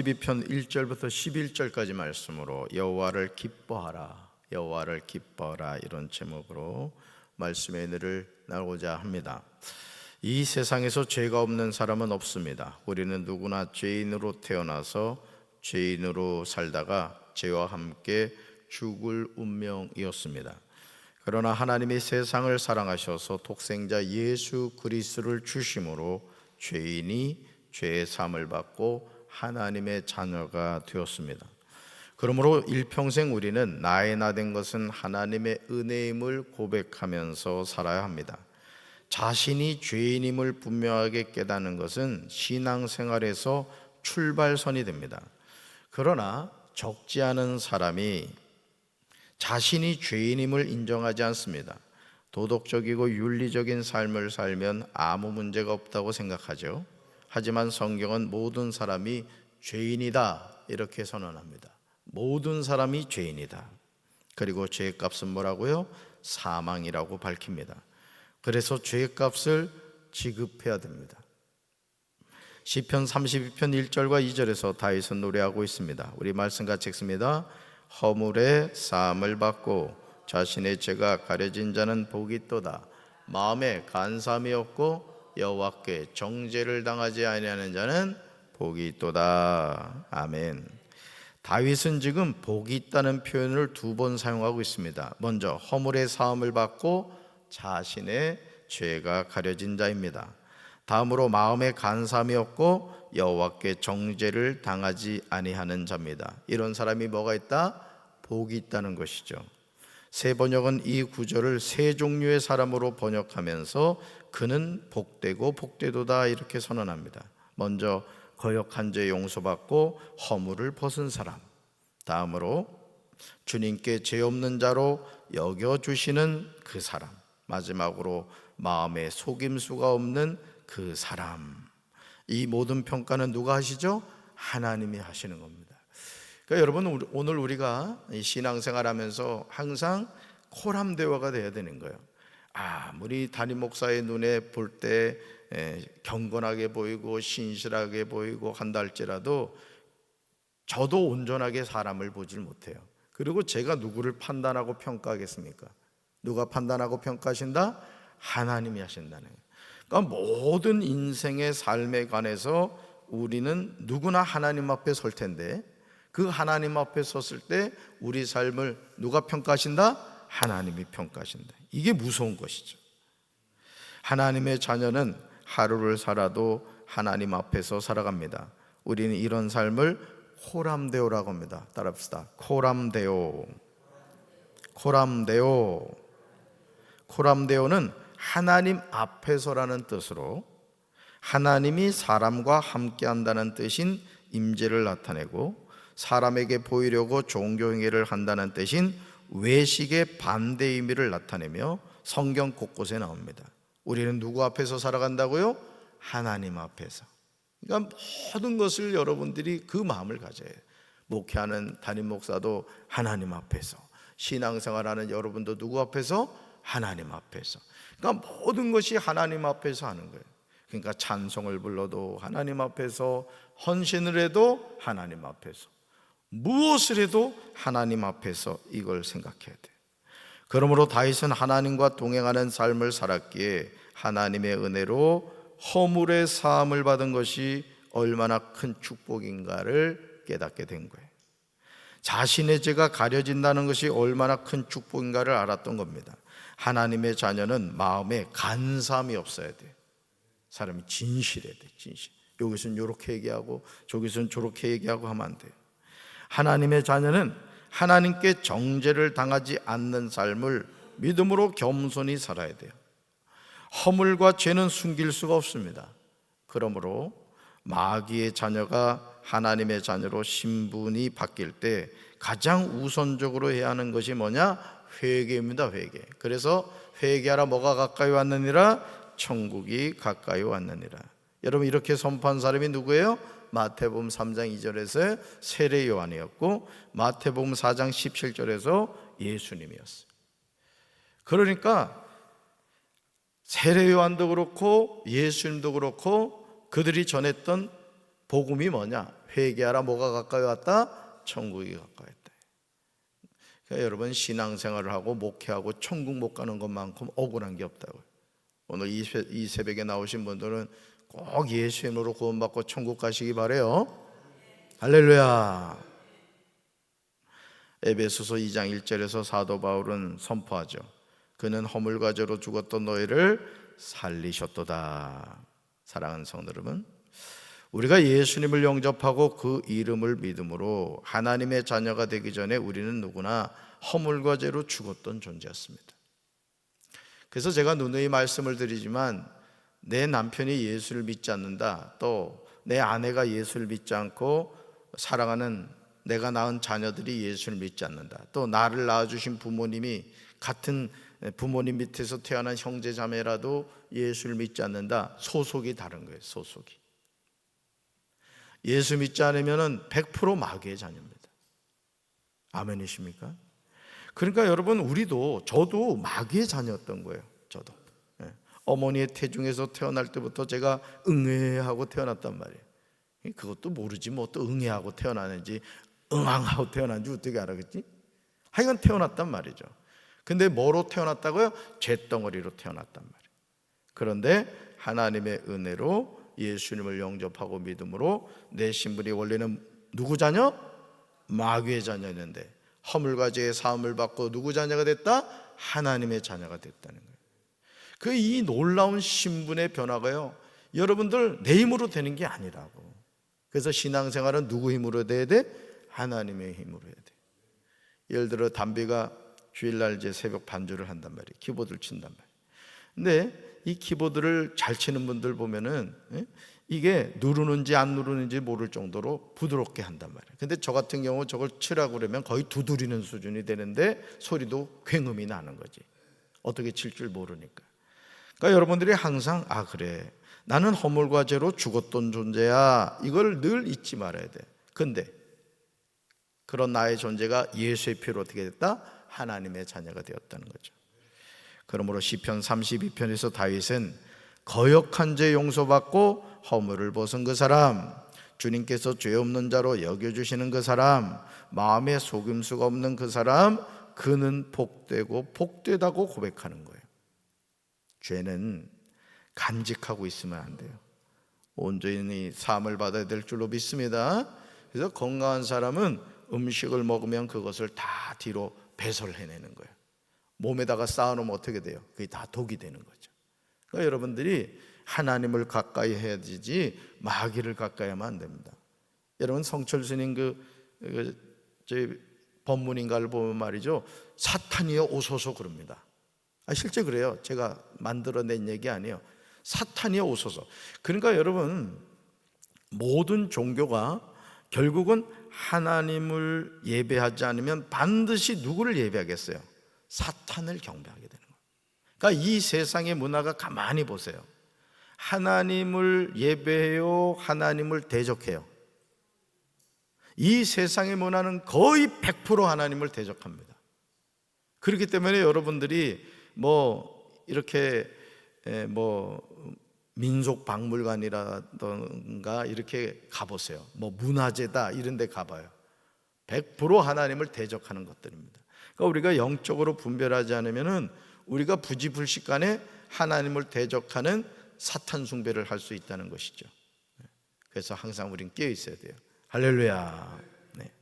12편 1절부터 11절까지 말씀으로 여호와를 기뻐하라 여호와를 기뻐하라 이런 제목으로 말씀의 은혜를 나누고자 합니다. 이 세상에서 죄가 없는 사람은 없습니다. 우리는 누구나 죄인으로 태어나서 죄인으로 살다가 죄와 함께 죽을 운명이었습니다. 그러나 하나님이 세상을 사랑하셔서 독생자 예수 그리스도를 주심으로 죄인이 죄의 사함을 받고 하나님의 자녀가 되었습니다. 그러므로 일평생 우리는 나의 나된 것은 하나님의 은혜임을 고백하면서 살아야 합니다. 자신이 죄인임을 분명하게 깨닫는 것은 신앙생활에서 출발선이 됩니다. 그러나 적지 않은 사람이 자신이 죄인임을 인정하지 않습니다. 도덕적이고 윤리적인 삶을 살면 아무 문제가 없다고 생각하죠. 하지만 성경은 모든 사람이 죄인이다 이렇게 선언합니다. 모든 사람이 죄인이다. 그리고 죄의 값은 뭐라고요? 사망이라고 밝힙니다. 그래서 죄의 값을 지급해야 됩니다. 시편 32편 1절과 2절에서 다윗은 노래하고 있습니다. 우리 말씀 같이 읽습니다. 허물의 사함을 받고 자신의 죄가 가려진 자는 복이 있도다. 마음에 간삼이 없고 여호와께 정죄를 당하지 아니하는 자는 복이 있도다. 아멘. 다윗은 지금 복이 있다는 표현을 두 번 사용하고 있습니다. 먼저 허물의 사함을 받고 자신의 죄가 가려진 자입니다. 다음으로 마음에 간삼이 없고 여호와께 정죄를 당하지 아니하는 자입니다. 이런 사람이 뭐가 있다? 복이 있다는 것이죠. 세 번역은 이 구절을 세 종류의 사람으로 번역하면서 그는 복되고 복되도다 이렇게 선언합니다. 먼저 거역한 죄 용서받고 허물을 벗은 사람. 다음으로 주님께 죄 없는 자로 여겨 주시는 그 사람. 마지막으로 마음에 속임수가 없는 그 사람. 이 모든 평가는 누가 하시죠? 하나님이 하시는 겁니다. 그러니까 여러분 오늘 우리가 신앙생활하면서 항상 코람 대화가 돼야 되는 거예요. 아무리 담임 목사의 눈에 볼 때 경건하게 보이고 신실하게 보이고 한다 할지라도 저도 온전하게 사람을 보질 못해요. 그리고 제가 누구를 판단하고 평가하겠습니까? 누가 판단하고 평가하신다? 하나님이 하신다는 거예요. 그러니까 모든 인생의 삶에 관해서 우리는 누구나 하나님 앞에 설 텐데 그 하나님 앞에 섰을 때 우리 삶을 누가 평가하신다? 하나님이 평가하신다. 이게 무서운 것이죠. 하나님의 자녀는 하루를 살아도 하나님 앞에서 살아갑니다. 우리는 이런 삶을 코람데오라고 합니다. 따라합시다. 코람데오. 코람데오. 코람데오는 하나님 앞에서라는 뜻으로 하나님이 사람과 함께 한다는 뜻인 임재를 나타내고 사람에게 보이려고 종교 행위를 한다는 뜻인 외식의 반대 의미를 나타내며 성경 곳곳에 나옵니다. 우리는 누구 앞에서 살아간다고요? 하나님 앞에서. 그러니까 모든 것을 여러분들이 그 마음을 가져야 해요. 목회하는 담임 목사도 하나님 앞에서, 신앙생활하는 여러분도 누구 앞에서? 하나님 앞에서. 그러니까 모든 것이 하나님 앞에서 하는 거예요. 그러니까 찬송을 불러도 하나님 앞에서, 헌신을 해도 하나님 앞에서, 무엇을 해도 하나님 앞에서 이걸 생각해야 돼. 그러므로 다윗은 하나님과 동행하는 삶을 살았기에 하나님의 은혜로 허물의 사함을 받은 것이 얼마나 큰 축복인가를 깨닫게 된 거예요. 자신의 죄가 가려진다는 것이 얼마나 큰 축복인가를 알았던 겁니다. 하나님의 자녀는 마음에 간삼이 없어야 돼. 사람이 진실해야 돼, 진실. 여기서는 이렇게 얘기하고 저기서는 저렇게 얘기하고 하면 안 돼요. 하나님의 자녀는 하나님께 정죄를 당하지 않는 삶을 믿음으로 겸손히 살아야 돼요. 허물과 죄는 숨길 수가 없습니다. 그러므로 마귀의 자녀가 하나님의 자녀로 신분이 바뀔 때 가장 우선적으로 해야 하는 것이 뭐냐? 회개입니다, 회개. 그래서 회개하라 뭐가 가까이 왔느니라? 천국이 가까이 왔느니라. 여러분 이렇게 선포한 사람이 누구예요? 마태복음 3장 2절에서 세례 요한이었고 마태복음 4장 17절에서 예수님이었어요. 그러니까 세례 요한도 그렇고 예수님도 그렇고 그들이 전했던 복음이 뭐냐? 회개하라 뭐가 가까이 왔다? 천국이 가까이 왔다. 그러니까 여러분 신앙생활을 하고 목회하고 천국 못 가는 것만큼 억울한 게 없다고요. 오늘 이, 새벽에 나오신 분들은 꼭 예수 이름으로 구원받고 천국 가시기 바래요. 할렐루야. 에베소서 2장 1절에서 사도 바울은 선포하죠. 그는 허물과 죄로 죽었던 너희를 살리셨도다. 사랑하는 성도 여러분, 우리가 예수님을 영접하고 그 이름을 믿음으로 하나님의 자녀가 되기 전에 우리는 누구나 허물과 죄로 죽었던 존재였습니다. 그래서 제가 누누이 말씀을 드리지만 내 남편이 예수를 믿지 않는다. 또 내 아내가 예수를 믿지 않고 사랑하는 내가 낳은 자녀들이 예수를 믿지 않는다. 또 나를 낳아주신 부모님이 같은 부모님 밑에서 태어난 형제 자매라도 예수를 믿지 않는다. 소속이 다른 거예요. 소속이. 예수 믿지 않으면은 100% 마귀의 자녀입니다. 아멘이십니까? 그러니까 여러분 우리도 저도 마귀의 자녀였던 거예요. 저도 예. 어머니의 태중에서 태어날 때부터 제가 응애하고 태어났단 말이에요. 예, 그것도 모르지 뭐 또 응애하고 태어나는지 응앙하고 태어난지 어떻게 알아겠지? 하여간 태어났단 말이죠. 근데 뭐로 태어났다고요? 죄덩어리로 태어났단 말이에요. 그런데 하나님의 은혜로 예수님을 영접하고 믿음으로 내 신분이 원래는 누구 자녀? 마귀의 자녀였는데 허물과 죄의 사함을 받고 누구 자녀가 됐다? 하나님의 자녀가 됐다는 거예요. 그 이 놀라운 신분의 변화가요. 여러분들 내 힘으로 되는 게 아니라고. 그래서 신앙생활은 누구 힘으로 돼야 돼? 하나님의 힘으로 해야 돼. 예를 들어 담비가 주일날 이제 새벽 반주를 한단 말이에요. 키보드를 친단 말이에요. 근데 이 키보드를 잘 치는 분들 보면은 예? 이게 누르는지 안 누르는지 모를 정도로 부드럽게 한단 말이에요. 근데 저 같은 경우 저걸 치라고 그러면 거의 두드리는 수준이 되는데 소리도 굉음이 나는 거지. 어떻게 칠 줄 모르니까. 그러니까 여러분들이 항상 아 그래 나는 허물과 죄로 죽었던 존재야 이걸 늘 잊지 말아야 돼. 근데 그런 나의 존재가 예수의 피로 어떻게 됐다? 하나님의 자녀가 되었다는 거죠. 그러므로 시편 32편에서 다윗은 거역한 죄 용서받고 허물을 벗은 그 사람 주님께서 죄 없는 자로 여겨 주시는 그 사람 마음에 속임수가 없는 그 사람 그는 복되고 복되다고 고백하는 거예요. 죄는 간직하고 있으면 안 돼요. 온전히 사함을 받아야 될 줄로 믿습니다. 그래서 건강한 사람은 음식을 먹으면 그것을 다 뒤로 배설해내는 거예요. 몸에다가 쌓아놓으면 어떻게 돼요? 그게 다 독이 되는 거죠. 그러니까 여러분들이 하나님을 가까이 해야 되지 마귀를 가까이 하면 안 됩니다. 여러분 성철 스님 그, 그 저희 법문인가를 보면 말이죠. 사탄이여 오소서 그럽니다. 아, 실제 그래요. 제가 만들어낸 얘기 아니에요. 사탄이여 오소서. 그러니까 여러분 모든 종교가 결국은 하나님을 예배하지 않으면 반드시 누구를 예배하겠어요? 사탄을 경배하게 되는 거예요. 그러니까 이 세상의 문화가 가만히 보세요. 하나님을 예배해요, 하나님을 대적해요. 이 세상의 문화는 거의 100% 하나님을 대적합니다. 그렇기 때문에 여러분들이 뭐 이렇게 에, 뭐 민속 박물관이라던가 이렇게 가보세요. 뭐 문화재다 이런 데 가봐요. 100% 하나님을 대적하는 것들입니다. 그러니까 우리가 영적으로 분별하지 않으면은 우리가 부지불식간에 하나님을 대적하는 사탄 숭배를 할 수 있다는 것이죠. 그래서 항상 우린 깨어 있어야 돼요. 할렐루야. 네.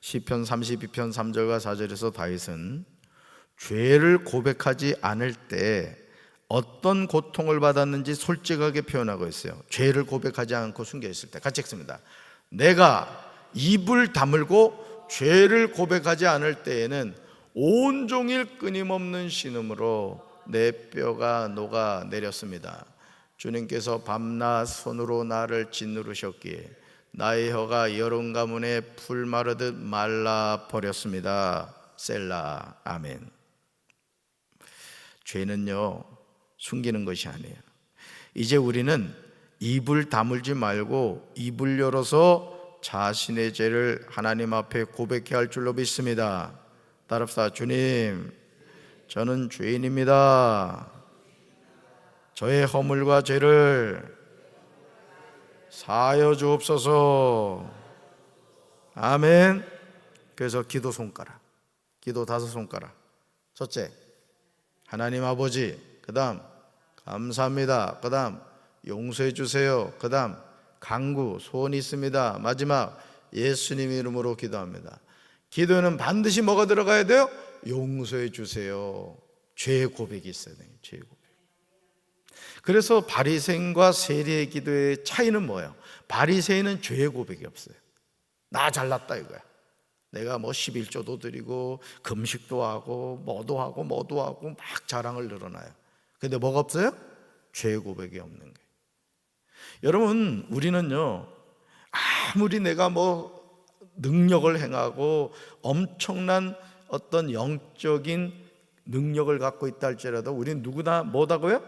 시편 32편 3절과 4절에서 다윗은 죄를 고백하지 않을 때 어떤 고통을 받았는지 솔직하게 표현하고 있어요. 죄를 고백하지 않고 숨겨 있을 때 같이 읽습니다. 내가 입을 다물고 죄를 고백하지 않을 때에는 온종일 끊임없는 신음으로 내 뼈가 녹아 내렸습니다. 주님께서 밤낮 손으로 나를 짓누르셨기에 나의 혀가 여름 가문에 풀 마르듯 말라 버렸습니다. 셀라 아멘. 죄는요 숨기는 것이 아니에요. 이제 우리는 입을 다물지 말고 입을 열어서 자신의 죄를 하나님 앞에 고백해야 할 줄로 믿습니다. 따릅시다. 주님, 저는 죄인입니다. 저의 허물과 죄를 사여 주옵소서. 아멘. 그래서 기도 손가락, 기도 다섯 손가락. 첫째, 하나님 아버지. 그 다음 감사합니다. 그 다음 용서해 주세요. 그 다음 강구 소원 있습니다. 마지막 예수님 이름으로 기도합니다. 기도는 반드시 뭐가 들어가야 돼요? 용서해 주세요. 죄 고백이 있어야 돼요. 죄 고백. 그래서 바리새인과 세리의 기도의 차이는 뭐예요? 바리새인은 죄 고백이 없어요. 나 잘났다 이거야. 내가 뭐 11조도 드리고 금식도 하고 뭐도 하고 뭐도 하고 막 자랑을 늘어나요. 근데 뭐가 없어요? 죄 고백이 없는 거예요. 여러분, 우리는요, 아무리 내가 뭐 능력을 행하고 엄청난 어떤 영적인 능력을 갖고 있다 할지라도 우리는 누구나 뭐다고요?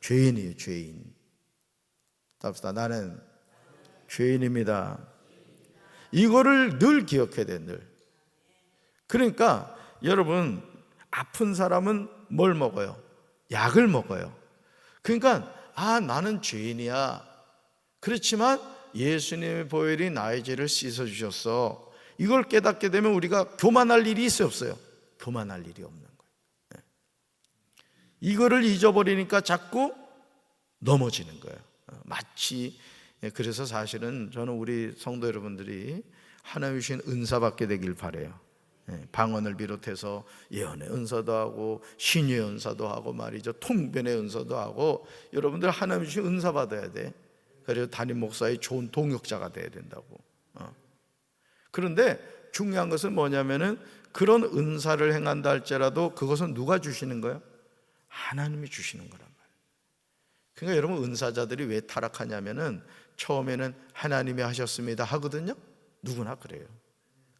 죄인이에요, 죄인. 답시다. 나는 죄인입니다. 이거를 늘 기억해야 돼, 늘. 그러니까 여러분, 아픈 사람은 뭘 먹어요? 약을 먹어요. 그러니까, 아, 나는 죄인이야. 그렇지만 예수님의 보혈이 나의 죄를 씻어주셨어. 이걸 깨닫게 되면 우리가 교만할 일이 있어요, 없어요? 교만할 일이 없는 거예요. 네. 이거를 잊어버리니까 자꾸 넘어지는 거예요. 어, 마치 예, 그래서 사실은 저는 우리 성도 여러분들이 하나님 주신 은사 받게 되길 바래요. 예, 방언을 비롯해서 예언의 은사도 하고 신유의 은사도 하고 말이죠. 통변의 은사도 하고 여러분들 하나님 주신 은사 받아야 돼. 그래서 담임 목사의 좋은 동역자가 돼야 된다고. 어. 그런데 중요한 것은 뭐냐면은 그런 은사를 행한다 할지라도 그것은 누가 주시는 거예요? 하나님이 주시는 거란 말이에요. 그러니까 여러분 은사자들이 왜 타락하냐면은 처음에는 하나님이 하셨습니다 하거든요. 누구나 그래요.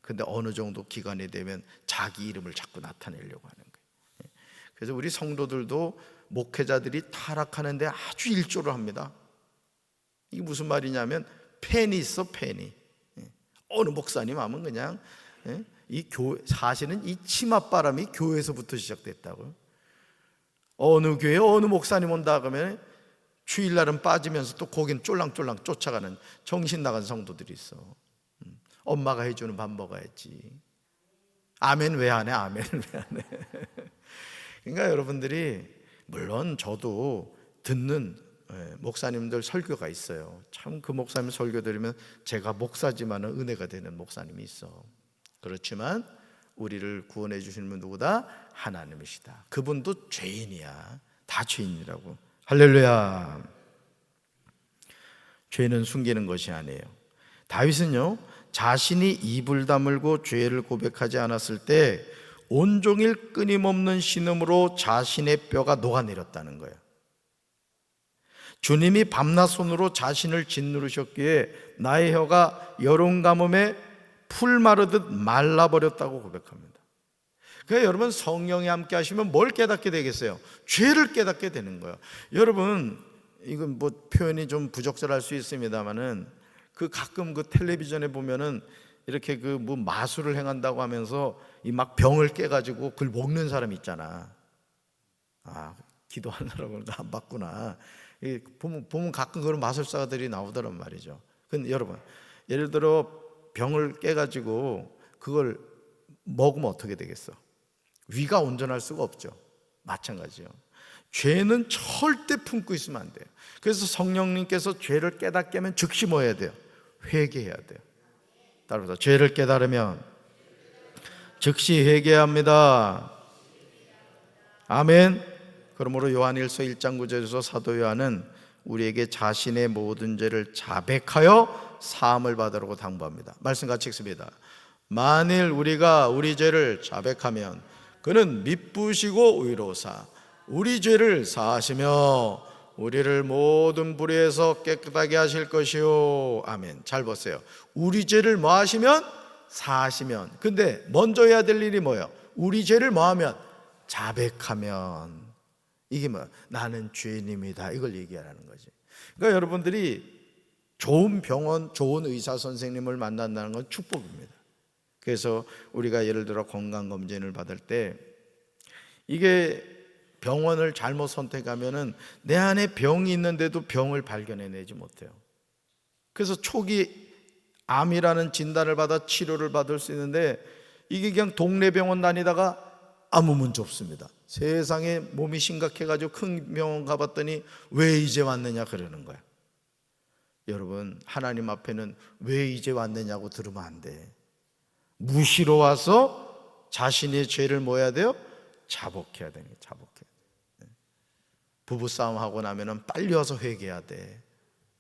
근데 어느 정도 기간이 되면 자기 이름을 자꾸 나타내려고 하는 거예요. 그래서 우리 성도들도 목회자들이 타락하는데 아주 일조를 합니다. 이게 무슨 말이냐면 팬이 있어 팬이. 어느 목사님 하면 그냥 이 교, 사실은 이 치맛바람이 교회에서부터 시작됐다고요. 어느 교회 어느 목사님 온다 그러면 주일날은 빠지면서 또 거긴 쫄랑쫄랑 쫓아가는 정신 나간 성도들이 있어. 음, 엄마가 해주는 밥 먹어야지. 아멘 왜 안 해? 아멘을 왜안 해? 그러니까 여러분들이 물론 저도 듣는 예, 목사님들 설교가 있어요. 참 그 목사님 설교 들으면 제가 목사지만은 은혜가 되는 목사님이 있어. 그렇지만 우리를 구원해 주시는 분 누구다? 하나님이시다. 그분도 죄인이야. 다 죄인이라고. 할렐루야. 죄는 숨기는 것이 아니에요. 다윗은요, 자신이 입을 다물고 죄를 고백하지 않았을 때 온종일 끊임없는 신음으로 자신의 뼈가 녹아내렸다는 거예요. 주님이 밤낮 손으로 자신을 짓누르셨기에 나의 혀가 여름 가뭄에 풀 마르듯 말라버렸다고 고백합니다. 그러니까 여러분 성령이 함께 하시면 뭘 깨닫게 되겠어요? 죄를 깨닫게 되는 거예요. 여러분 이건 뭐 표현이 좀 부적절할 수 있습니다만은 그 가끔 그 텔레비전에 보면은 이렇게 그 뭐 마술을 행한다고 하면서 이 막 병을 깨가지고 그걸 먹는 사람 있잖아. 아 기도하느라고 안 받구나. 보면, 보면 가끔 그런 마술사들이 나오더란 말이죠. 근데 여러분, 예를 들어 병을 깨가지고 그걸 먹으면 어떻게 되겠어? 위가 온전할 수가 없죠. 마찬가지요. 죄는 절대 품고 있으면 안 돼요. 그래서 성령님께서 죄를 깨닫게 하면 즉시 뭐 해야 돼요? 회개해야 돼요. 따라서 죄를 깨달으면 즉시 회개합니다. 아멘. 그러므로 요한일서 1장 9절에서 사도 요한은 우리에게 자신의 모든 죄를 자백하여 사함을 받으라고 당부합니다. 말씀 같이 읽습니다. 만일 우리가 우리 죄를 자백하면 그는 미쁘시고 의로사 우리 죄를 사하시며 우리를 모든 불의에서 깨끗하게 하실 것이요. 아멘. 잘 보세요. 우리 죄를 뭐 하시면 사하시면. 근데 먼저 해야 될 일이 뭐예요? 우리 죄를 뭐 하면 자백하면. 이게 뭐 나는 죄인입니다. 이걸 얘기하라는 거지. 그러니까 여러분들이 좋은 병원, 좋은 의사 선생님을 만난다는 건 축복입니다. 그래서 우리가 예를 들어 건강 검진을 받을 때 이게 병원을 잘못 선택하면은 내 안에 병이 있는데도 병을 발견해내지 못해요. 그래서 초기 암이라는 진단을 받아 치료를 받을 수 있는데 이게 그냥 동네 병원 다니다가 아무 문제 없습니다. 세상에 몸이 심각해가지고 큰 병원 가봤더니 왜 이제 왔느냐 그러는 거야. 여러분 하나님 앞에는 왜 이제 왔느냐고 들으면 안 돼. 무시로 와서 자신의 죄를 뭐 해야 돼요? 자복해야 되는. 자복해. 부부 싸움 하고 나면은 빨리 와서 회개해야 돼.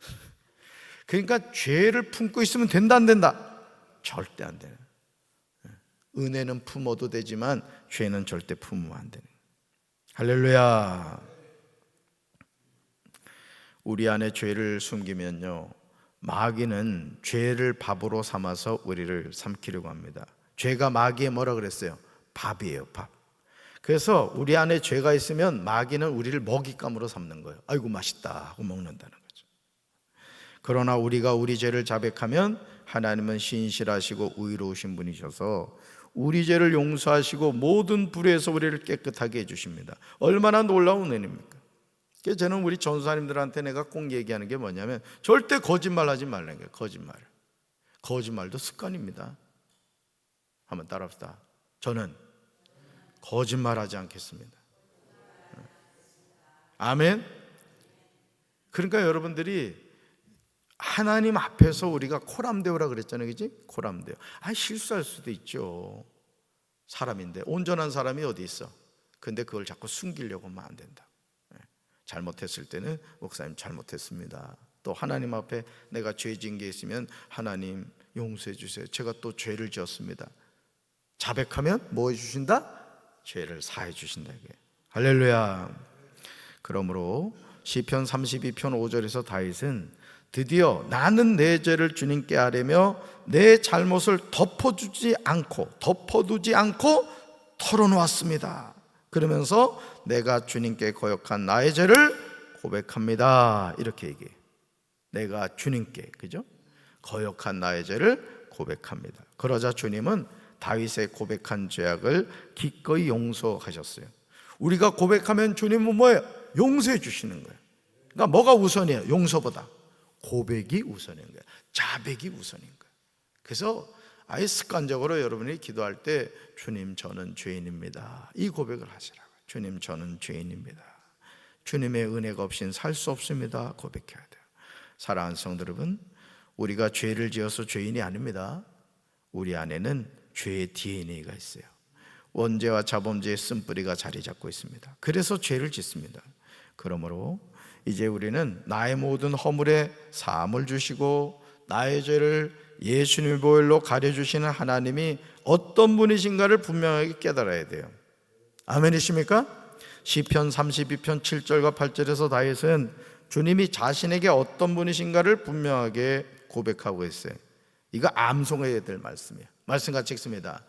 그러니까 죄를 품고 있으면 된다 안 된다? 절대 안 되는. 은혜는 품어도 되지만 죄는 절대 품으면 안 되는. 할렐루야. 우리 안에 죄를 숨기면요. 마귀는 죄를 밥으로 삼아서 우리를 삼키려고 합니다. 죄가 마귀의 뭐라 그랬어요? 밥이에요, 밥. 그래서 우리 안에 죄가 있으면 마귀는 우리를 먹잇감으로 삼는 거예요. 아이고 맛있다 하고 먹는다는 거죠. 그러나 우리가 우리 죄를 자백하면 하나님은 신실하시고 의로우신 분이셔서 우리 죄를 용서하시고 모든 불에서 우리를 깨끗하게 해 주십니다. 얼마나 놀라운 은혜입니까? 그래서 저는 우리 전사님들한테 내가 꼭 얘기하는 게 뭐냐면 절대 거짓말 하지 말라는 거예요. 거짓말. 거짓말도 습관입니다. 한번 따라합시다. 저는 거짓말하지 않겠습니다. 아멘. 그러니까 여러분들이 하나님 앞에서 우리가 코람데오라 그랬잖아요, 그지? 코람데오. 아 실수할 수도 있죠. 사람인데 온전한 사람이 어디 있어? 근데 그걸 자꾸 숨기려고 하면 안 된다. 예. 잘못했을 때는 목사님 잘못했습니다. 또 하나님 앞에 내가 죄진 게 있으면 하나님 용서해 주세요. 제가 또 죄를 지었습니다. 자백하면 뭐 해 주신다? 죄를 사해 주신다 이게. 할렐루야. 그러므로 시편 32편 5절에서 다윗은 드디어 나는 내 죄를 주님께 아뢰며 내 잘못을 덮어주지 않고 덮어두지 않고 털어놓았습니다. 그러면서 내가 주님께 거역한 나의 죄를 고백합니다. 이렇게 얘기해. 내가 주님께 그죠? 거역한 나의 죄를 고백합니다. 그러자 주님은 다윗의 고백한 죄악을 기꺼이 용서하셨어요. 우리가 고백하면 주님은 뭐예요? 용서해 주시는 거예요. 그러니까 뭐가 우선이에요? 용서보다 고백이 우선인 거예요. 자백이 우선인 거예요. 그래서 아예 습관적으로 여러분이 기도할 때 주님 저는 죄인입니다. 이 고백을 하시라고. 주님 저는 죄인입니다. 주님의 은혜가 없인 살 수 없습니다. 고백해야 돼요. 사랑하는 성도 여러분, 우리가 죄를 지어서 죄인이 아닙니다. 우리 안에는 죄의 DNA가 있어요. 원죄와 자범죄의 쓴뿌리가 자리 잡고 있습니다. 그래서 죄를 짓습니다. 그러므로 이제 우리는 나의 모든 허물에 사함을 주시고 나의 죄를 예수님의 보혈로 가려 주시는 하나님이 어떤 분이신가를 분명하게 깨달아야 돼요. 아멘이십니까? 시편 32편 7절과 8절에서 다윗은 주님이 자신에게 어떤 분이신가를 분명하게 고백하고 있어요. 이거 암송해야 될 말씀이에요. 말씀 같이 읽습니다.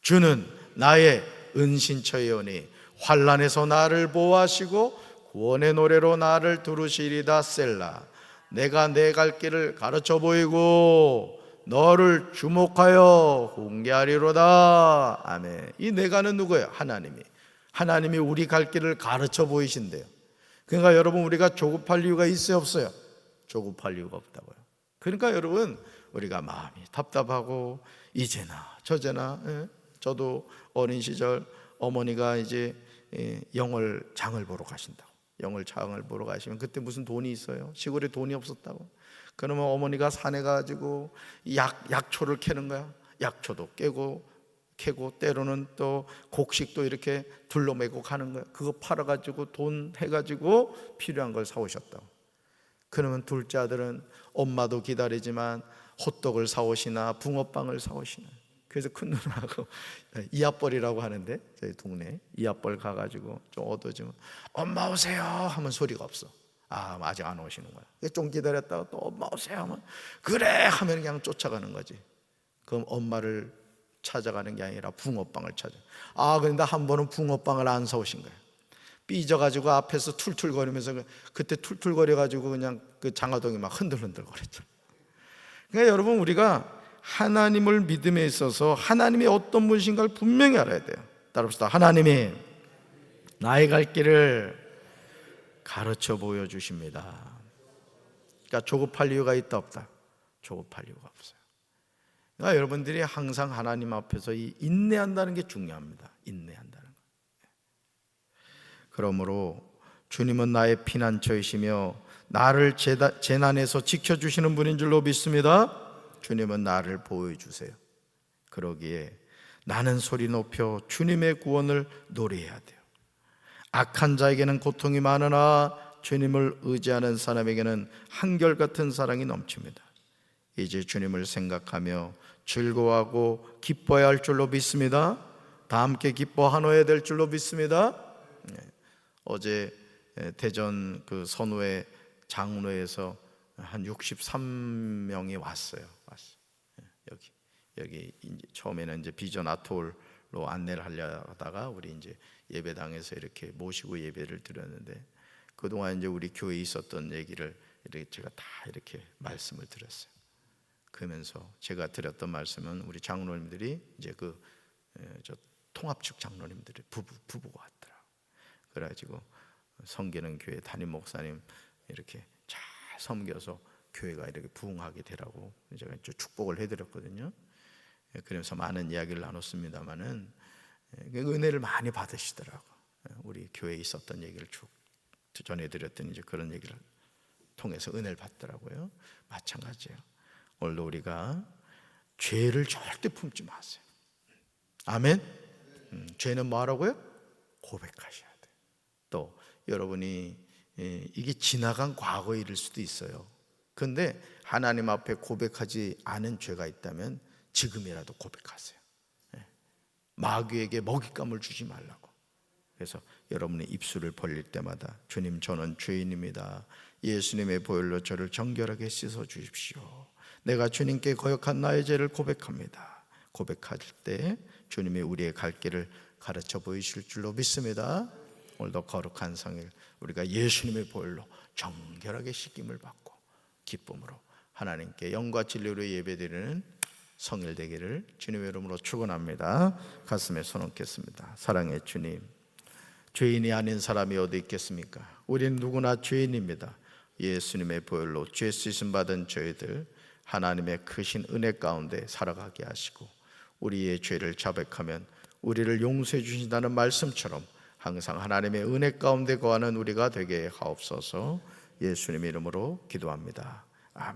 주는 나의 은신처이오니 환란에서 나를 보호하시고 구원의 노래로 나를 두르시리다 셀라. 내가 내 갈 길을 가르쳐 보이고 너를 주목하여 공개하리로다. 아멘. 이 내가는 누구예요? 하나님이. 하나님이 우리 갈 길을 가르쳐 보이신대요. 그러니까 여러분 우리가 조급할 이유가 있어요, 없어요? 조급할 이유가 없다고요. 그러니까 여러분 우리가 마음이 답답하고 이제나 저제나 예? 저도 어린 시절 어머니가 이제 예, 영월 장을 보러 가신다고 영월 장을 보러 가시면 그때 무슨 돈이 있어요? 시골에 돈이 없었다고. 그러면 어머니가 산에 가지고 약 약초를 캐는 거야. 약초도 깨고 캐고 때로는 또 곡식도 이렇게 둘러매고 가는 거야. 그거 팔아 가지고 돈 해 가지고 필요한 걸 사 오셨다고. 그러면 둘째 아들은 엄마도 기다리지만 호떡을 사 오시나 붕어빵을 사 오시나. 그래서 큰 누나하고 이합벌이라고 하는데 저희 동네 이합벌 가가지고 좀 얻어주면 엄마 오세요 하면 소리가 없어. 아 아직 안 오시는 거야. 좀 기다렸다가 또 엄마 오세요 하면 그래 하면 그냥 쫓아가는 거지. 그럼 엄마를 찾아가는 게 아니라 붕어빵을 찾아. 아 그런데 한 번은 붕어빵을 안 사오신 거예요. 삐져가지고 앞에서 툴툴거리면서 그- 그때 툴툴거려가지고 그냥 그 장화동이 막 흔들흔들 거렸죠. 그러니까 여러분 우리가 하나님을 믿음에 있어서 하나님이 어떤 분이신가를 분명히 알아야 돼요. 따라합시다. 하나님이 나의 갈 길을 가르쳐 보여 주십니다. 그러니까 조급할 이유가 있다 없다. 조급할 이유가 없어요. 그러니까 여러분들이 항상 하나님 앞에서 이 인내한다는 게 중요합니다. 인내한다는 거. 그러므로 주님은 나의 피난처이시며 나를 재난에서 지켜주시는 분인 줄로 믿습니다. 주님은 나를 보호해 주세요. 그러기에 나는 소리 높여 주님의 구원을 노래해야 돼요. 악한 자에게는 고통이 많으나 주님을 의지하는 사람에게는 한결같은 사랑이 넘칩니다. 이제 주님을 생각하며 즐거워하고 기뻐해야 할 줄로 믿습니다. 다 함께 기뻐하노야 될 줄로 믿습니다. 네. 어제 에, 대전 그 선우회 장로에서 한 63명이 왔어요. 여기 처음에는 이제 비전 아톨로 안내를 하려다가 우리 이제 예배당에서 이렇게 모시고 예배를 드렸는데 그동안 이제 우리 교회에 있었던 얘기를 이렇게 제가 다 이렇게 말씀을 드렸어요. 그러면서 제가 드렸던 말씀은 우리 장로님들이 이제 그 저 통합측 장로님들이 부부 부부가 왔더라. 그래가지고 성기는 교회 담임 목사님 이렇게 잘 섬겨서 교회가 이렇게 부흥하게 되라고 제가 좀 축복을 해드렸거든요. 예, 그러면서 많은 이야기를 나눴습니다만은 예, 그 은혜를 많이 받으시더라고. 예, 우리 교회에 있었던 얘기를 쭉 전해드렸더니 이제 그런 얘기를 통해서 은혜를 받더라고요. 마찬가지예요. 오늘도 우리가 죄를 절대 품지 마세요. 아멘. 음, 죄는 뭐하라고요? 고백하셔야 돼. 또 여러분이 예, 이게 지나간 과거 일일 수도 있어요. 근데 하나님 앞에 고백하지 않은 죄가 있다면 지금이라도 고백하세요. 예. 마귀에게 먹잇감을 주지 말라고. 그래서 여러분의 입술을 벌릴 때마다 주님 저는 죄인입니다. 예수님의 보혈로 저를 정결하게 씻어 주십시오. 내가 주님께 거역한 나의 죄를 고백합니다. 고백할 때 주님이 우리의 갈 길을 가르쳐 보이실 줄로 믿습니다. 오늘도 거룩한 성일 우리가 예수님의 보혈로 정결하게 씻김을 받고 기쁨으로 하나님께 영과 진리로 예배드리는 성일 되기를 주님의 이름으로 축원합니다. 가슴에 손 얹겠습니다. 사랑의 주님. 죄인이 아닌 사람이 어디 있겠습니까? 우리는 누구나 죄인입니다. 예수님의 보혈로 죄 씻음 받은 저희들 하나님의 크신 은혜 가운데 살아가게 하시고 우리의 죄를 자백하면 우리를 용서해 주신다는 말씀처럼 항상 하나님의 은혜 가운데 거하는 우리가 되게 하옵소서. 예수님 이름으로 기도합니다. 아멘.